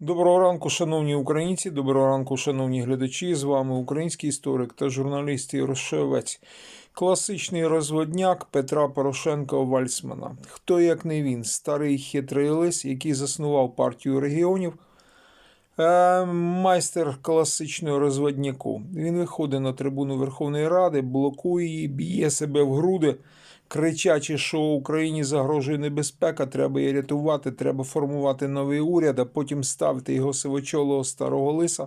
Доброго ранку, шановні українці, доброго ранку, шановні глядачі. З вами український історик та журналіст Єрошевець. Класичний розводняк Петра Порошенка Вальцмана. Хто як не він, старий хитрий лис, який заснував партію регіонів. Е, майстер класичного розводняку. Він виходить на трибуну Верховної Ради, блокує її, б'є себе в груди, кричачи, що Україні загрожує небезпека, треба її рятувати, треба формувати новий уряд, а потім ставити його сивочолого старого лиса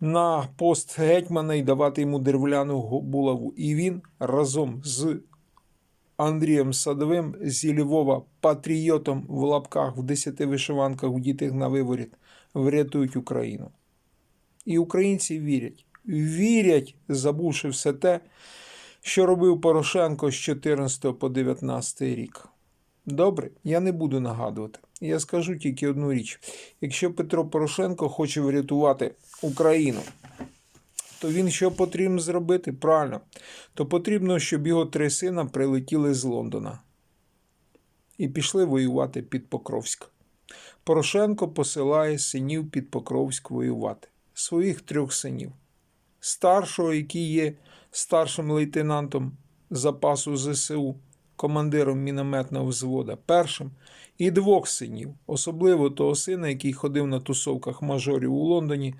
на пост гетьмана і давати йому деревляну булаву. І він разом з Андрієм Садовим зі Львова патріотом в лапках в десяти вишиванках вдітих на виворіт врятують Україну. І українці вірять. Вірять, забувши все те, що робив Порошенко з 14 по 19 рік. Добре, я не буду нагадувати. Я скажу тільки одну річ: якщо Петро Порошенко хоче врятувати Україну, то він що потрібно зробити? Правильно, то потрібно, щоб його три сина прилетіли з Лондона і пішли воювати під Покровськ. Порошенко посилає синів під Покровськ воювати. Своїх трьох синів. Старшого, який є старшим лейтенантом запасу ЗСУ, командиром мінометного взвода, першим, і двох синів, особливо того сина, який ходив на тусовках мажорів у Лондоні,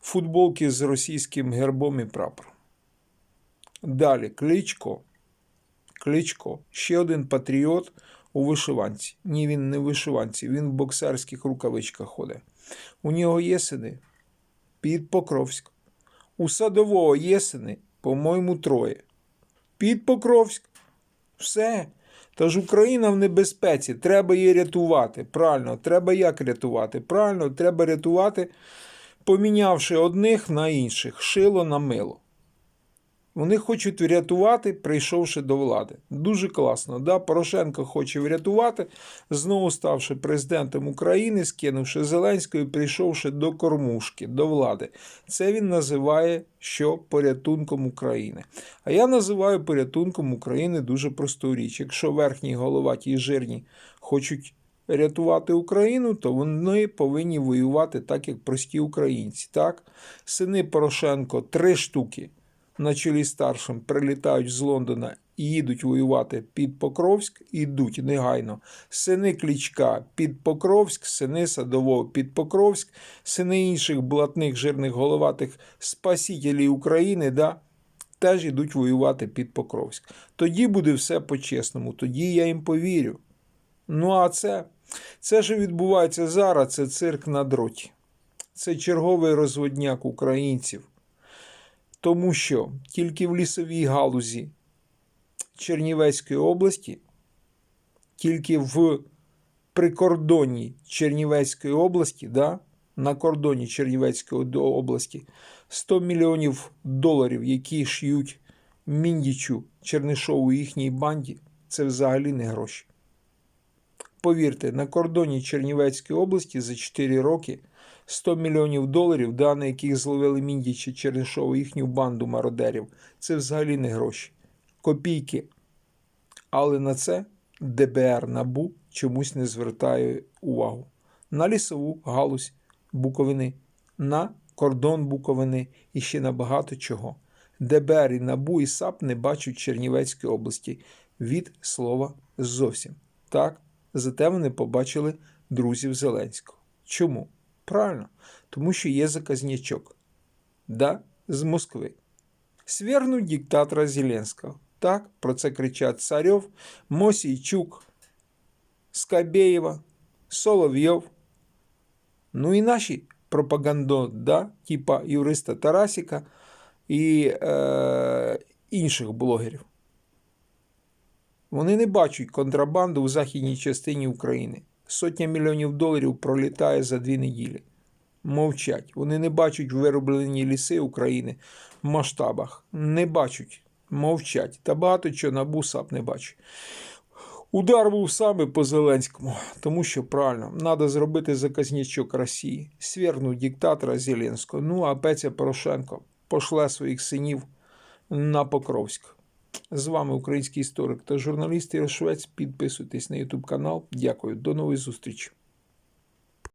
футболки з російським гербом і прапором. Далі Кличко. Кличко, ще один патріот у вишиванці. Ні, він не в вишиванці, він в боксерських рукавичках ходить. У нього є сини під Покровськ. У садового Єсени, по-моєму, троє. Під Покровськ. Все. Тож Україна в небезпеці, треба її рятувати. Правильно, треба як рятувати? Правильно, треба рятувати, помінявши одних на інших, шило на мило. Вони хочуть врятувати, прийшовши до влади. Дуже класно. Да? Порошенко хоче врятувати, знову ставши президентом України, скинувши Зеленського і прийшовши до кормушки, до влади. Це він називає що порятунком України. А я називаю порятунком України дуже просту річ. Якщо верхні головаті і жирні хочуть рятувати Україну, то вони повинні воювати так, як прості українці. Так? Сини Порошенко три штуки на чолі старшим прилітають з Лондона і їдуть воювати під Покровськ, ідуть негайно. Сини Клічка під Покровськ, сини Садового під Покровськ, сини інших блатних жирних головатих спасителів України, да, теж ідуть воювати під Покровськ. Тоді буде все по-чесному, тоді я їм повірю. Ну а це, це що відбувається зараз, це цирк на дроті. Це черговий розводняк українців. Тому що тільки в лісовій галузі Чернівецької області, тільки в прикордонні Чернівецької області, да, на кордоні Чернівецької області 100 мільйонів доларів, які шиють Міндічу Чернишову їхній банді, це взагалі не гроші. Повірте, на кордоні Чернівецької області за 4 роки 100 мільйонів доларів, да, на яких зловили Міндіча Чернишова, їхню банду мародерів, це взагалі не гроші. Копійки. Але на це ДБР НАБУ чомусь не звертає увагу. На лісову галузь Буковини, на кордон Буковини і ще на багато чого. ДБР і НАБУ і САП не бачать Чернівецької області від слова зовсім. Так, зате вони побачили друзів Зеленського. Чому? Правильно, тому що є заказнячок. Да, з Москви. Свергнуть диктатора Зеленського. Так, про це кричать Царьов, Мосійчук, Скабєєва, Соловйов. Ну і наші пропагандо, да, типа юриста Тарасіка і е, інших блогерів. Вони не бачать контрабанду в західній частині України. Сотня мільйонів доларів пролітає за дві неділі. Мовчать. Вони не бачать вироблені ліси України в масштабах. Не бачать, мовчать. Та багато чого НАБУ САП не бачить. Удар був саме по Зеленському, тому що правильно, треба зробити заказнячок Росії, свергнуть диктатора Зеленського. Ну а Петя Порошенко пошле своїх синів на Покровськ. З вами український історик та журналіст Швець. Підписуйтесь на YouTube канал. Дякую. До нової зустрічі.